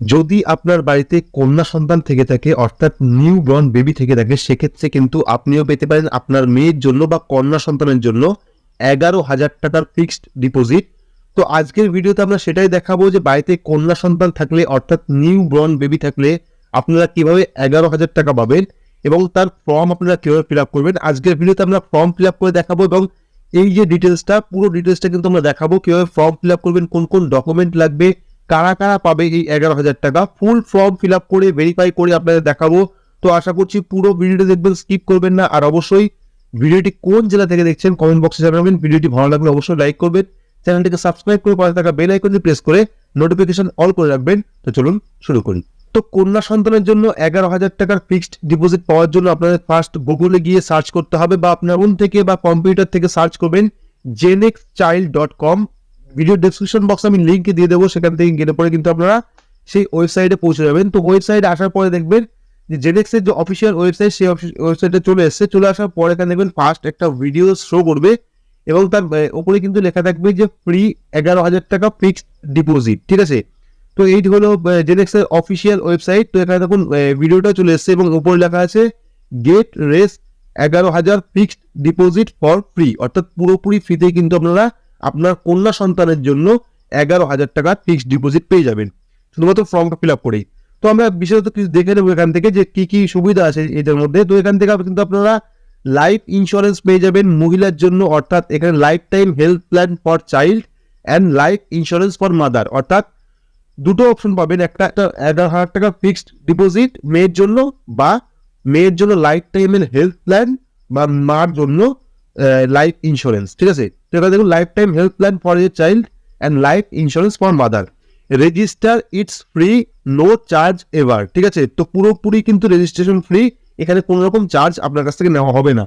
যদি আপনার বাড়িতে কন্যা সন্তান থেকে থাকে, অর্থাৎ নিউ বর্ন বেবি থেকে থাকে, সেক্ষেত্রে কিন্তু আপনিও পেতে পারেন আপনার মেয়ের জন্য বা কন্যা সন্তানের জন্য এগারো হাজার টাকার ফিক্সড ডিপোজিট তো আজকের ভিডিওতে আমরা সেটাই দেখাবো যে বাড়িতে কন্যা সন্তান থাকলে, অর্থাৎ নিউ বর্ন বেবি থাকলে আপনারা কীভাবে এগারো হাজার টাকা পাবেন এবং তার ফর্ম আপনারা কীভাবে ফিল আপ করবেন। আজকের ভিডিওতে আমরা ফর্ম ফিল আপ করে দেখাবো এবং এই যে ডিটেলসটা পুরো ডিটেলসটা কিন্তু আমরা দেখাবো কীভাবে ফর্ম ফিল আপ করবেন, কোন কোন ডকুমেন্ট লাগবে কারা কারা পাবে এই এগারো হাজার টাকা? ফুল ফর্ম ফিল আপ করে ভেরিফাই করে আপনাদের দেখাবো। তো আশা করছি পুরো ভিডিওটা দেখবেন স্কিপ করবেন না। আর অবশ্যই ভিডিওটি কোন জেলা থেকে দেখছেন কমেন্ট বক্সে জানাবেন। ভিডিওটি ভালো লাগলে অবশ্যই লাইক করবেন। চ্যানেলটিকে সাবস্ক্রাইব করে পাশে থাকা বেল আইকনটি প্রেস করে নোটিফিকেশন অল করে রাখবেন। তো চলুন শুরু করি। তো কন্যা সন্তানের জন্য এগারো হাজার টাকার ফিক্সড ডিপোজিট পাওয়ার জন্য আপনাদের ফার্স্ট গুগলে গিয়ে সার্চ করতে হবে বা আপনার ফোন থেকে বা কম্পিউটার থেকে সার্চ করবেন Genex child dot com video description বক্সে আমি লিঙ্ক দিয়ে দেবো, সেখান থেকে গেলে পরে কিন্তু আপনারা সেই ওয়েবসাইটে পৌঁছে যাবেন। তো ওয়েবসাইটে আসার পরে দেখবেন যে জেনেক্সের যে অফিসিয়াল ওয়েবসাইট সেই ওয়েবসাইটে চলে এসেছে। চলে আসার পরে এখানে দেখবেন ফার্স্ট একটা ভিডিও শো করবে এবং তার ওপরে কিন্তু লেখা থাকবে যে ফ্রি এগারো হাজার টাকা ফিক্সড ডিপোজিট ঠিক আছে? তো এইটি হলো জেনেক্সের অফিসিয়াল ওয়েবসাইট তো এখানে দেখুন ভিডিওটা চলে এসেছে এবং ওপরে লেখা আছে গেট রেস এগারো হাজার ফিক্সড ডিপোজিট ফর ফ্রি অর্থাৎ পুরোপুরি ফ্রিতে কিন্তু আপনারা আপনার কন্যা সন্তানের জন্য এগারো হাজার টাকা ফিক্সড ডিপোজিট পেয়ে যাবেন। শুধুমাত্র ফর্মটা ফিল আপ করেই। তো আমরা বিশেষত কিছু দেখে নেব এখান থেকে যে কি কি সুবিধা আছে এটার মধ্যে। তো এখান থেকে কিন্তু আপনারা লাইফ ইন্স্যুরেন্স পেয়ে যাবেন মহিলার জন্য, অর্থাৎ এখানে lifetime health plan for child and life insurance for mother অর্থাৎ দুটো অপশন পাবেন, একটা একটা এগারো হাজার টাকা ফিক্সড ডিপোজিট মেয়ের জন্য বা মেয়ের জন্য লাইফ টাইমের হেলথ প্ল্যান বা মার জন্য লাইফ ইন্স্যুরেন্স ঠিক আছে? তো এখানে দেখুন lifetime health plan for a child and life insurance for mother register it's free no charge ever ঠিক আছে? তো পুরোপুরি কিন্তু রেজিস্ট্রেশন ফ্রি এখানে কোনো রকম চার্জ আপনার কাছ থেকে নেওয়া হবে না।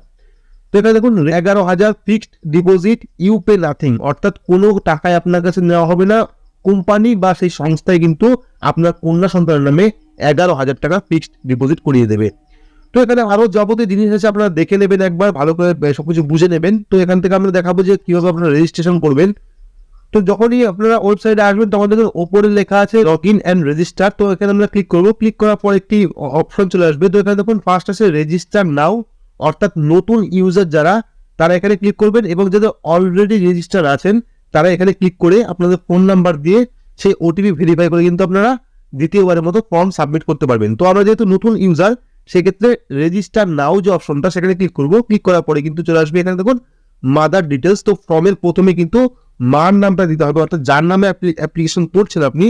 তো এখানে দেখুন, এগারো হাজার fixed deposit you pay nothing অর্থাৎ কোনো টাকায় আপনার কাছে নেওয়া হবে না। কোম্পানি বা সেই সংস্থায় কিন্তু আপনার কন্যা সন্তানের নামে এগারো হাজার টাকা ফিক্সড ডিপোজিট করিয়ে দেবে। তো এখানে আরও যাবতীয় জিনিস আছে, আপনারা দেখে নেবেন একবার, ভালো করে সবকিছু বুঝে নেবেন। তো এখান থেকে আমরা দেখাবো যে কীভাবে আপনারা রেজিস্ট্রেশন করবেন। তো যখনই আপনারা ওয়েবসাইটে আসবেন, তখন দেখুন ওপরে লেখা আছে লগ ইন অ্যান্ড রেজিস্টার তো এখানে আমরা ক্লিক করব। ক্লিক করার পর একটি অপশন চলে আসবে। তো এখানে দেখুন ফার্স্ট আছে রেজিস্টার নাও অর্থাৎ নতুন ইউজার যারা, তারা এখানে ক্লিক করবেন এবং যাদের অলরেডি রেজিস্টার আছেন, তারা এখানে ক্লিক করে আপনাদের ফোন নাম্বার দিয়ে সেই ওটিপি ভেরিফাই করে কিন্তু আপনারা দ্বিতীয়বারের মতো ফর্ম সাবমিট করতে পারবেন। তো আমরা যেহেতু নতুন ইউজার সেক্ষেত্রে রেজিস্টার নাও যে অপশনটা সেখানে ক্লিক করব। ক্লিক করার পরে কিন্তু চলে আসবে এখানে দেখুন মাদার ডিটেলস তো ফর্মের প্রথমে কিন্তু মার নামটা দিতে হবে, অর্থাৎ যার নামে অ্যাপ্লিকেশন করছেন আপনি,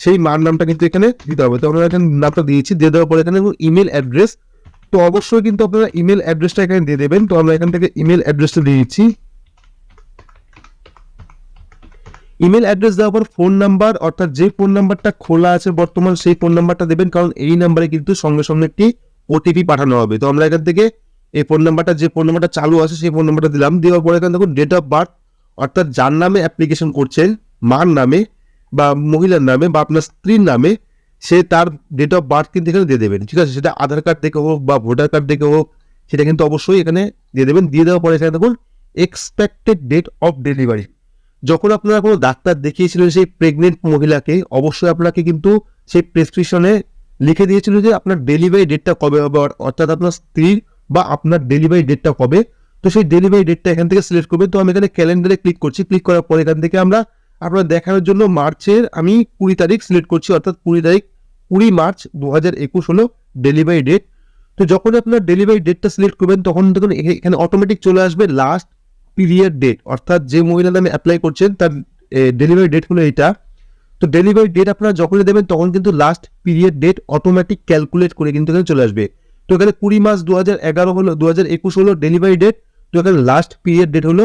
সেই মার নামটা কিন্তু এখানে দিতে হবে। তো আমরা এখানে নামটা দিয়েছি, দিয়ে দেওয়ার পরে এখানে ইমেল অ্যাড্রেস তো অবশ্যই কিন্তু আপনারা ইমেল অ্যাড্রেসটা এখানে দিয়ে দেবেন। তো আমরা এখান থেকে ইমেল অ্যাড্রেসটা দিয়ে দিচ্ছি। ইমেল অ্যাড্রেস দেওয়ার পর ফোন নাম্বার অর্থাৎ যে ফোন নাম্বারটা খোলা আছে বর্তমান সেই ফোন নাম্বারটা দেবেন, কারণ এই নাম্বারে কিন্তু সঙ্গে সঙ্গে একটি ওটিপি পাঠানো হবে। তো আমরা এখান থেকে এই ফোন নাম্বারটা যে ফোন নাম্বারটা চালু আছে, সেই ফোন নাম্বারটা দিলাম। দেওয়ার পরে এখানে দেখুন ডেট অফ বার্থ অর্থাৎ যার নামে অ্যাপ্লিকেশন করছেন, মার নামে বা মহিলার নামে বা আপনার স্ত্রীর নামে, সে তার ডেট অফ বার্থ কিন্তু এখানে দিয়ে দেবেন। ঠিক আছে? সেটা আধার কার্ড দেখে হোক বা ভোটার কার্ড দেখে হোক, সেটা কিন্তু অবশ্যই এখানে দিয়ে দেবেন। দিয়ে দেওয়ার পরে এখানে দেখুন এক্সপেক্টেড ডেট অফ ডেলিভারি যখন আপনারা কোনো ডাক্তার দেখিয়েছিলেন সেই প্রেগনেন্ট মহিলাকে, অবশ্যই আপনাকে কিন্তু সেই প্রেসক্রিপশনে লিখে দিয়েছিল যে আপনার ডেলিভারি ডেটটা কবে হবে অর্থাৎ আপনার স্ত্রীর বা আপনার ডেলিভারি ডেটটা কবে। তো সেই ডেলিভারি ডেটটা এখান থেকে সিলেক্ট করবেন তো আমি এখানে ক্যালেন্ডারে ক্লিক করছি। ক্লিক করার পর এখান থেকে আমরা আপনার দেখানোর জন্য মার্চের আমি কুড়ি তারিখ সিলেক্ট করছি। অর্থাৎ কুড়ি তারিখ, কুড়ি মার্চ দু হাজার একুশ হলো ডেলিভারি ডেট তো যখন আপনার ডেলিভারি ডেটটা সিলেক্ট করবেন, তখন দেখুন এখে- এখানে অটোমেটিক চলে আসবে লাস্ট পিরিয়ড ডেট অর্থাৎ যে মহিলার নামে অ্যাপ্লাই করছেন, তার ডেলিভারি ডেট হলো এটা তো ডেলিভারি ডেট আপনারা যখনই দেবেন, তখন কিন্তু last period date automatic calculate করে কিন্তু এখানে চলে আসবে। তো এখানে কুড়ি মাস দু হাজার এগারো হলো দু হাজার একুশ হলো ডেলিভারি ডেট তো এখানে লাস্ট পিরিয়ড ডেট হলো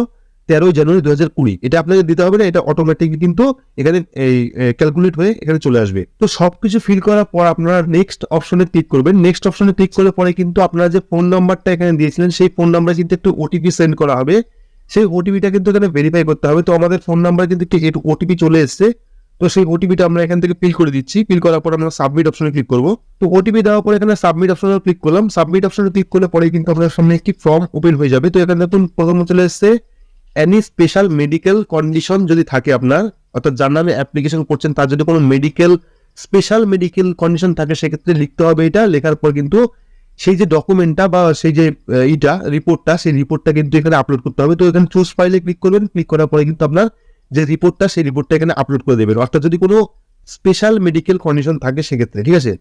তেরোই জানুয়ারি দু হাজার কুড়ি। এটা আপনাকে দিতে হবে না, এটা অটোমেটিক কিন্তু এখানে এই ক্যালকুলেট হয়ে এখানে চলে আসবে। তো সবকিছু ফিল করার পর আপনারা নেক্সট অপশনে ক্লিক করবেন। নেক্সট অপশনে ক্লিক করলে পরে কিন্তু আপনারা যে ফোন নাম্বারটা এখানে দিয়েছিলেন, সেই ফোন নাম্বারে কিন্তু একটু ওটিপি সেন্ড করা হবে। সেই ওটিপিটা কিন্তু এখানে ভেরিফাই করতে হবে। তো আমাদের ফোন নাম্বারে কিন্তু একটু ওটিপি চলে এসেছে। তো সেই ওটিপিটা আমরা এখান থেকে ফিল করে দিচ্ছি। ফিল করার পর আমরা সাবমিট অপশনে ক্লিক করব। তো ওটিপি দেওয়ার পর এখানে সাবমিট অপশনে ক্লিক করলাম। সাবমিট অপশনে ক্লিক করলে পরে কিন্তু আপনার সামনে একটি ফর্ম ওপেন হয়ে যাবে। তো এখানে দেখুন, প্রথমে চলে এসেছে এনি স্পেশাল মেডিকেল কন্ডিশন যদি থাকে আপনার, অর্থাৎ যার নামে অ্যাপ্লিকেশন করছেন, তার যদি কোনো মেডিকেল স্পেশাল মেডিকেল কন্ডিশন থাকে, সেক্ষেত্রে লিখতে হবে এটা। লেখার পর কিন্তু সেই যে ডকুমেন্টটা বা সেই যে ইটা রিপোর্টটা সেই রিপোর্টটা কিন্তু এখানে আপলোড করতে হবে। তো এখানে চুজ ফাইলে ক্লিক করবেন। ক্লিক করার পরে কিন্তু আপনার যে রিপোর্টটা সেই রিপোর্টটা এখানে আপলোড করে দেবেন। অর্থাৎ যদি কোনো স্পেশাল মেডিকেল কন্ডিশন থাকে, সেক্ষেত্রে, ঠিক আছে?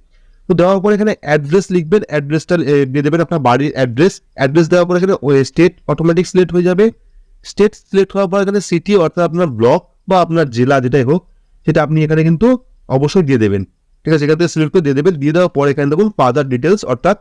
তো দেওয়ার পর এখানে অ্যাড্রেস লিখবেন অ্যাড্রেসটা দিয়ে দেবেন আপনার বাড়ির অ্যাড্রেস অ্যাড্রেস দেওয়ার পর এখানে স্টেট অটোমেটিক সিলেক্ট হয়ে যাবে। স্টেট সিলেক্ট হওয়ার পর এখানে সিটি অর্থাৎ আপনার ব্লক বা আপনার জেলা, যেটাই হোক, সেটা আপনি এখানে কিন্তু অবশ্যই দিয়ে দেবেন। ঠিক আছে? এখান থেকে সিলেক্ট করে দিয়ে দেবেন। দিয়ে দেওয়ার পর এখানে দেখুন ফাদার ডিটেলস অর্থাৎ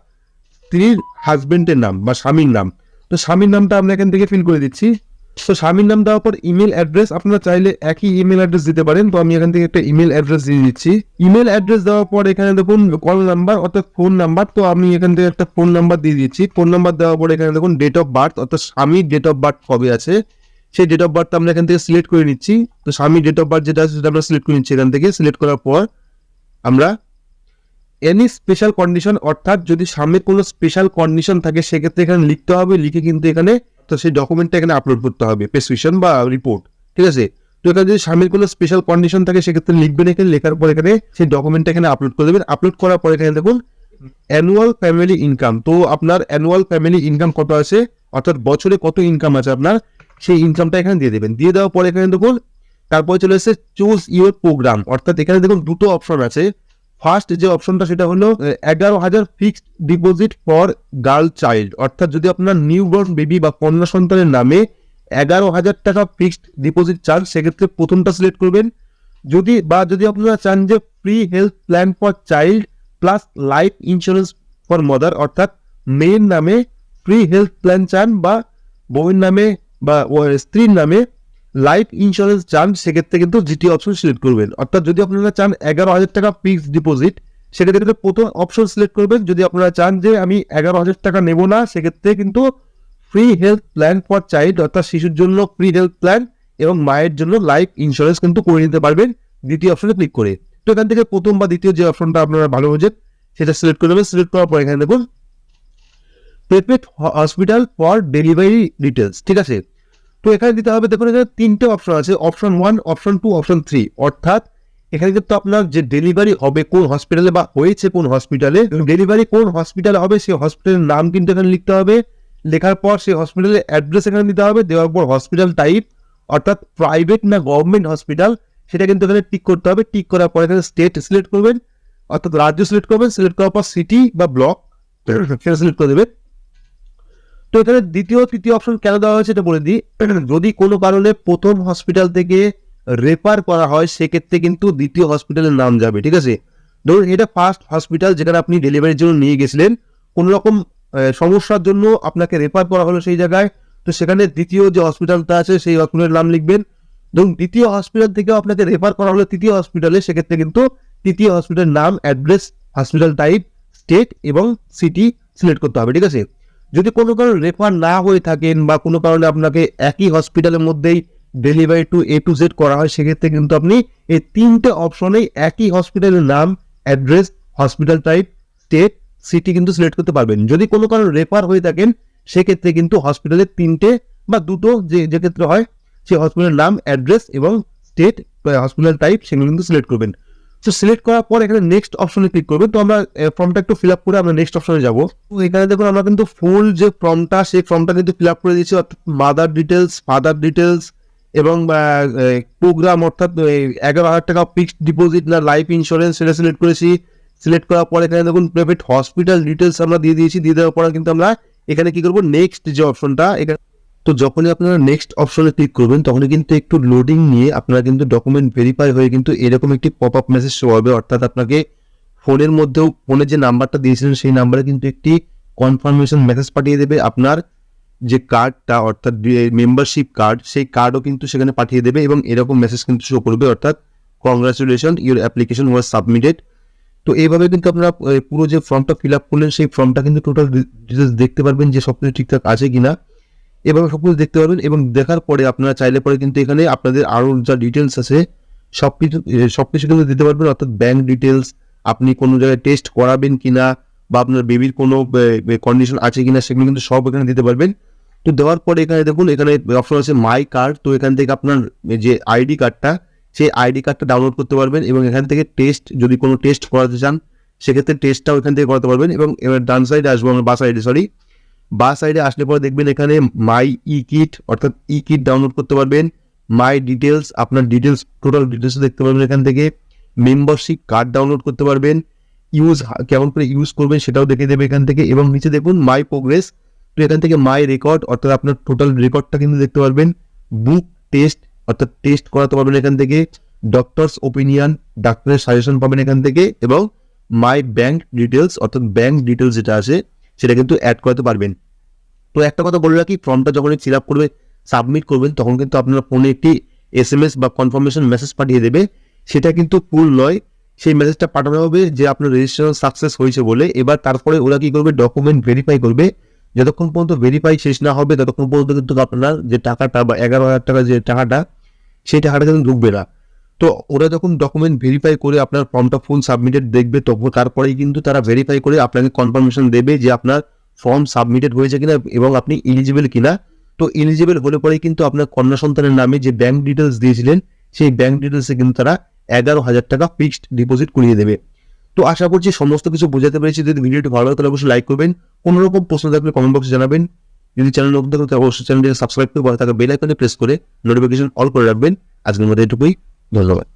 স্ত্রীর হাজবেন্ডের নাম বা স্বামীর নাম। তো স্বামীর নামটা আমরা এখান থেকে ফিল করে দিচ্ছি। তো স্বামীর নাম দেওয়ার পর ইমেল অ্যাড্রেস আপনারা চাইলে একই ইমেল অ্যাড্রেস দিতে পারেন। তো আমি এখান থেকে একটা ইমেল অ্যাড্রেস দিয়ে দিচ্ছি। ইমেল অ্যাড্রেস দেওয়ার পর এখানে দেখুন কল নাম্বার অর্থাৎ ফোন নাম্বার তো আমি এখান থেকে একটা ফোন নাম্বার দিয়ে দিচ্ছি। ফোন নাম্বার দেওয়ার পর এখানে দেখুন ডেট অফ বার্থ অর্থাৎ স্বামীর ডেট অফ বার্থ কবে আছে? সেই ডেট অফ বার্থটা আমরা এখান থেকে সিলেক্ট করে নিচ্ছি। তো স্বামীর ডেট অফ বার্থ যেটা আছে, সেটা আমরা সিলেক্ট করে নিচ্ছি এখান থেকে। সিলেক্ট করার পর আমরা এনি স্পেশাল কন্ডিশন অর্থাৎ যদি সামনে কোনো স্পেশাল কন্ডিশন থাকে, সেক্ষেত্রে এখানে লিখতে হবে, লিখে কিন্তু এখানে, তো সেই ডকুমেন্টটা এখানে আপলোড করতে হবে প্রেসক্রিপশন বা রিপোর্ট ঠিক আছে? তো এখানে যদি সামনের কোনো স্পেশাল কন্ডিশন থাকে, সেক্ষেত্রে লিখবেন এখানে, লেখার পর এখানে সেই ডকুমেন্টটা এখানে আপলোড করে দেবেন। আপলোড করার পর এখানে দেখুন অ্যানুয়াল ফ্যামিলি ইনকাম তো আপনার অ্যানুয়াল ফ্যামিলি ইনকাম কত আছে? অর্থাৎ বছরে কত ইনকাম আছে আপনার? সেই ইনকামটা এখানে দিয়ে দেবেন। দিয়ে দেওয়ার পরে এখানে দেখুন, তারপরে চলে এসেছে চুজ ইউর প্রোগ্রাম অর্থাৎ এখানে দেখুন দুটো অপশন আছে। ফার্স্ট যে অপশনটা সেটা হলো এগারো হাজার fixed deposit for girl child অর্থাৎ যদি আপনার নিউ বর্ন বেবি বা কন্যা সন্তানের নামে এগারো হাজার টাকা ফিক্সড ডিপোজিট চান, সেক্ষেত্রে প্রথমটা সিলেক্ট করবেন। যদি, বা যদি আপনারা চান যে free health plan for child plus life insurance for mother অর্থাৎ মেয়ের নামে ফ্রি হেলথ প্ল্যান চান বা বউয়ের নামে বা স্ত্রীর নামে লাইফ ইন্স্যুরেন্স চান, সেক্ষেত্রে কিন্তু জিটি অপশন সিলেক্ট করবেন। অর্থাৎ যদি আপনারা চান এগারো হাজার টাকা ফিক্সড ডিপোজিট সেক্ষেত্রে কিন্তু প্রথম অপশন সিলেক্ট করবেন। যদি আপনারা চান যে আমি এগারো হাজার টাকা নেব না, সেক্ষেত্রে কিন্তু free health plan for child অর্থাৎ শিশুর জন্য ফ্রি হেলথ প্ল্যান এবং মায়ের জন্য লাইফ ইন্স্যুরেন্স কিন্তু করে নিতে পারবেন দ্বিতীয় অপশনে ক্লিক করে। তো এখান থেকে প্রথম বা দ্বিতীয় যে অপশনটা আপনারা ভালো বোঝেন, সেটা সিলেক্ট করে নেবেন। সিলেক্ট করার পর এখানে দেখুন prepaid hospital for delivery details ঠিক আছে? তো এখানে দিতে হবে, দেখুন এখানে তিনটে অপশন আছে option one option two option three অর্থাৎ এখানে কিন্তু আপনার যে ডেলিভারি হবে কোন হসপিটালে বা হয়েছে কোন হসপিটালে ডেলিভারি কোন হসপিটালে হবে, সেই হসপিটালের নাম কিন্তু এখানে লিখতে হবে। লেখার পর সেই হসপিটালের অ্যাড্রেস এখানে দিতে হবে, দেওয়ার পর হসপিটাল টাইপ অর্থাৎ প্রাইভেট না গভর্নমেন্ট হসপিটাল সেটা কিন্তু এখানে টিক করতে হবে। টিক করার পর এখানে স্টেট সিলেক্ট করবেন, অর্থাৎ রাজ্য সিলেক্ট করবেন সিলেক্ট করার পর সিটি বা ব্লক সেটা সিলেক্ট করে দেবেন। তো এখানে দ্বিতীয়, তৃতীয় অপশন কেন দেওয়া হয়েছে এটা বলে দিই। যদি কোনো কারণে প্রথম হসপিটাল থেকে রেফার করা হয়, সেক্ষেত্রে কিন্তু দ্বিতীয় হসপিটালের নাম যাবে, ঠিক আছে? ধরুন এটা ফার্স্ট হসপিটাল যেখানে আপনি ডেলিভারির জন্য নিয়ে গেছিলেন। কোনো রকম সমস্যার জন্য আপনাকে রেফার করা হলো সেই জায়গায়। তো সেখানে দ্বিতীয় যে হসপিটালটা আছে, সেই হসপিটালের নাম লিখবেন। ধরুন দ্বিতীয় হসপিটাল থেকে আপনাকে রেফার করা হলো তৃতীয় হসপিটালে সেক্ষেত্রে কিন্তু তৃতীয় হসপিটালের নাম অ্যাড্রেস হসপিটাল টাইপ স্টেট এবং সিটি সিলেক্ট করতে হবে, ঠিক আছে? যদি কোনো কারণে রেফার না হয়ে থাকেন বা কোনো কারণে আপনাকে একই হসপিটালের মধ্যেই delivery to A to Z করা হয়, সেক্ষেত্রে কিন্তু আপনি এই তিনটে অপশনেই একই হসপিটালের নাম address hospital type state city কিন্তু সিলেক্ট করতে পারবেন। যদি কোনো কারণে রেফার হয়ে থাকেন, সেক্ষেত্রে কিন্তু হসপিটালের তিনটে বা দুটো যে যে ক্ষেত্রে হয়, সেই হসপিটালের নাম অ্যাড্রেস এবং স্টেট হসপিটাল টাইপ সেগুলো কিন্তু সিলেক্ট করবেন। তো সিলেক্ট করার পর এখানে নেক্সট অপশনে ক্লিক করবেন তো আমরা ফর্মটা একটু ফিল আপ করে আমরা নেক্সট অপশনে যাব। তো এখানে দেখুন আমরা কিন্তু ফুল যে ফর্মটা সেই ফর্মটা কিন্তু ফিল আপ করে দিয়েছি। অর্থাৎ মাদার ডিটেলস ফাদার ডিটেলস এবং প্রোগ্রাম অর্থাৎ এগারো হাজার টাকা ফিক্সড ডিপোজিট না লাইফ ইন্স্যুরেন্স সেটা সিলেক্ট করেছি। সিলেক্ট করার পর এখানে দেখুন প্রাইভেট হসপিটাল ডিটেলস আমরা দিয়ে দিয়েছি। দিয়ে দেওয়ার পর কিন্তু আমরা এখানে কি করব? নেক্সট যে অপশনটা এখানে তো যখনই আপনারা নেক্সট অপশনে ক্লিক করবেন, তখনই কিন্তু একটু লোডিং নিয়ে আপনারা কিন্তু ডকুমেন্ট ভেরিফাই হয়ে কিন্তু এরকম একটি পপ আপ মেসেজ শো হবে। অর্থাৎ আপনাকে ফোনের মধ্যেও ফোনে যে নাম্বারটা দিয়েছিলেন, সেই নাম্বারে কিন্তু একটি কনফার্মেশন মেসেজ পাঠিয়ে দেবে আপনার যে কার্ডটা অর্থাৎ মেম্বারশিপ কার্ড সেই কার্ডও কিন্তু সেখানে পাঠিয়ে দেবে এবং এরকম মেসেজ কিন্তু শো করবে। অর্থাৎ congratulation your application was submitted তো এইভাবে কিন্তু আপনারা পুরো যে ফর্মটা ফিল আপ করলেন, সেই ফর্মটা কিন্তু টোটাল ডিটেলস দেখতে পারবেন যে সব কিছু ঠিকঠাক আছে কিনা। এভাবে সব কিছু দেখতে পারবেন এবং দেখার পরে আপনারা চাইলে পরে কিন্তু এখানে আপনাদের আরও যা ডিটেলস আছে সব কিছু সব কিছু কিন্তু দিতে পারবেন। অর্থাৎ ব্যাংক ডিটেলস আপনি কোনো জায়গায় টেস্ট করাবেন কিনা বা আপনার বেবির কোনো কন্ডিশন আছে কিনা সেগুলো কিন্তু সব এখানে দিতে পারবেন। তো দেওয়ার পরে এখানে দেখুন, এখানে অপশন আছে মাই কার্ড তো এখান থেকে আপনার যে আইডি কার্ডটা সেই আইডি কার্ডটা ডাউনলোড করতে পারবেন এবং এখান থেকে টেস্ট যদি কোনো টেস্ট করাতে চান, সেক্ষেত্রে টেস্টটাও এখান থেকে করাতে পারবেন এবং এবার ডান সাইডে আসব আমরা, বা সাইডে সরি বা সাইডে আসলে পরে দেখবেন এখানে মাই ই কিট অর্থাৎ ই কিট ডাউনলোড করতে পারবেন। মাই ডিটেলস আপনার ডিটেলস টোটাল ডিটেলস দেখতে পারবেন এখান থেকে। মেম্বারশিপ কার্ড ডাউনলোড করতে পারবেন। ইউজ কেমন করে ইউজ করবেন সেটাও দেখে দেবে এখান থেকে। এবং নিচে দেখুন মাই প্রোগ্রেস তো এখান থেকে মাই রেকর্ড অর্থাৎ আপনার টোটাল রেকর্ডটা কিন্তু দেখতে পারবেন। বুক টেস্ট অর্থাৎ টেস্ট করাতে পারবেন এখান থেকে। ডক্টরস ওপিনিয়ন ডাক্তারের সাজেশন পাবেন এখান থেকে। এবং মাই ব্যাংক ডিটেলস অর্থাৎ ব্যাংক ডিটেলস যেটা আছে সেটা কিন্তু অ্যাড করাতে পারবেন। তো একটা কথা বলে রাখি ফর্মটা যখন ফিল আপ করবে সাবমিট করবেন, তখন কিন্তু আপনার ফোনে একটি এস এম এস বা কনফার্মেশন মেসেজ পাঠিয়ে দেবে। সেটা কিন্তু ফুল নয়, সেই মেসেজটা পাঠানো হবে যে আপনার রেজিস্ট্রেশন সাকসেস হয়েছে বলে। এবার তারপরে ওরা কি করবে? ডকুমেন্ট ভেরিফাই করবে। যতক্ষণ পর্যন্ত ভেরিফাই শেষ না হবে, ততক্ষণ পর্যন্ত কিন্তু আপনার যে টাকাটা বা এগারো হাজার টাকা যে টাকাটা, সেই টাকাটা কিন্তু ঢুকবে না। তো ওরা যখন ডকুমেন্ট ভেরিফাই করে আপনার ফর্মটা ফুল সাবমিটেড দেখবে তখন তারপরেই কিন্তু তারা ভেরিফাই করে আপনাকে কনফার্মেশন দেবে যে আপনার ফর্ম সাবমিটেড হয়েছে কিনা এবং আপনি ইলিজিবল কিনা। তো ইলিজিবল হলে পরেই কিন্তু আপনার কন্যা সন্তানের নামে যে ব্যাংক ডিটেলস দিয়েছিলেন, সেই ব্যাংক ডিটেলসে কিন্তু তারা এগারো হাজার টাকা ফিক্সড ডিপোজিট করিয়ে দেবে। তো আশা করছি সমস্ত কিছু বোঝাতে পেরেছি। যদি ভিডিওটি ভালো লাগে তাহলে অবশ্যই লাইক করবেন। কোনো রকম প্রশ্ন থাকলে কমেন্ট বক্সে জানাবেন। যদি চ্যানেল নতুন থাকে অবশ্যই চ্যানেলটিকে সাবস্ক্রাইব করে পাশে থাকা বেল আইকনে প্রেস করে নোটিফিকেশন অল করে রাখবেন। আজকের মধ্যে এটুকুই। ধন্যবাদ।